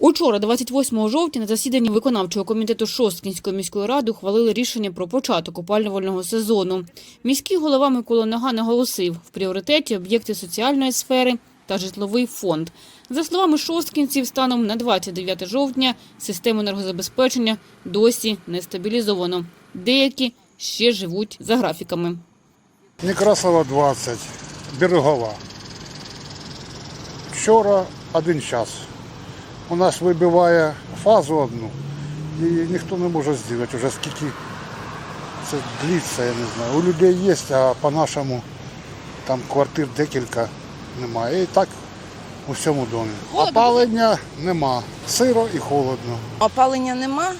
Учора, 28 жовтня, на засіданні виконавчого комітету Шосткінської міської ради ухвалили рішення про початок опалювального сезону. Міський голова Микола Нога наголосив, в пріоритеті об'єкти соціальної сфери та житловий фонд. За словами шосткінців, станом на 29 жовтня систему енергозабезпечення досі не стабілізовано. Деякі ще живуть за графіками. Некрасова 20, берегова. Вчора один час. У нас вибиває фазу одну і ніхто не може зробити вже скільки це длиться, я не знаю. У людей є, а по-нашому там квартир декілька немає. І так у всьому домі. Опалення нема. Сиро і холодно. Опалення нема,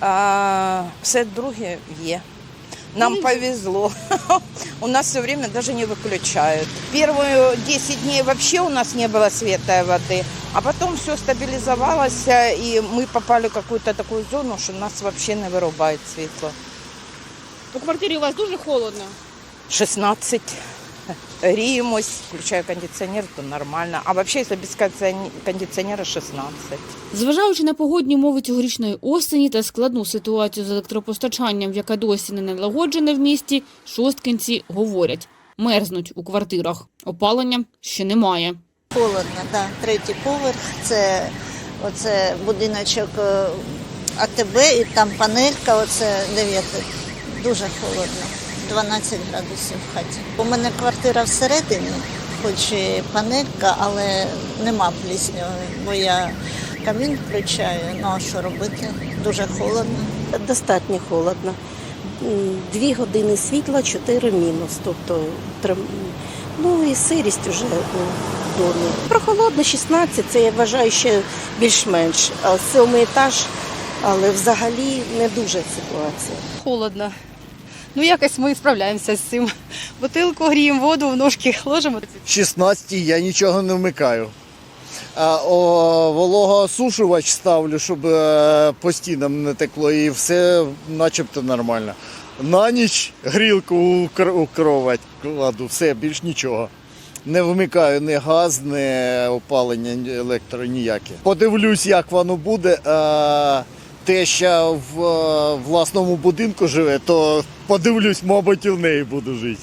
а все друге є. Нам повезло. У нас все время даже не выключают. Первые 10 дней вообще у нас не было света и воды, а потом все стабилизовалось, и мы попали в какую-то такую зону, что нас вообще не вырубает светло. У квартирі у вас дуже холодно. 16. Греемся, включаю кондиционер, то нормально. А вообще, если без кондиционе- кондиционера 16. Зважаючи на погодні умови цьогорічної осені та складну ситуацію з електропостачанням, яка досі не налагоджена в місті, шосткинці говорять – мерзнуть у квартирах. Опалення ще немає. Холодно, да. Третій поверх. Це оце будиночок е, АТБ і там панелька, оце дев'яте. Дуже холодно. 12 градусів в хаті. У мене квартира всередині, хоч і панелька, але нема плісньової, бо я камін включаю. Ну а що робити? Дуже холодно. Достатньо холодно. Дві години світла, чотири мінус. Тобто ну і сирість вже у домі. Прохолодно 16, це я вважаю ще більш-менш. А сьомий етаж, але взагалі не дуже ситуація. холодно. Ну, якось ми справляємося з цим. Бутилку гріємо, воду в ножки ложимо. 16 я нічого не вмикаю. А о, вологоосушувач ставлю, щоб е, по стінам не текло, і все начебто нормально. На ніч грілку у кровать кладу, все, більш нічого. Не вмикаю ні газ, ні опалення, ні електро ніяке. Подивлюсь, як воно буде. А, те, що в е, власному будинку живе, то подивлюсь, мабуть, і в неї буду жити.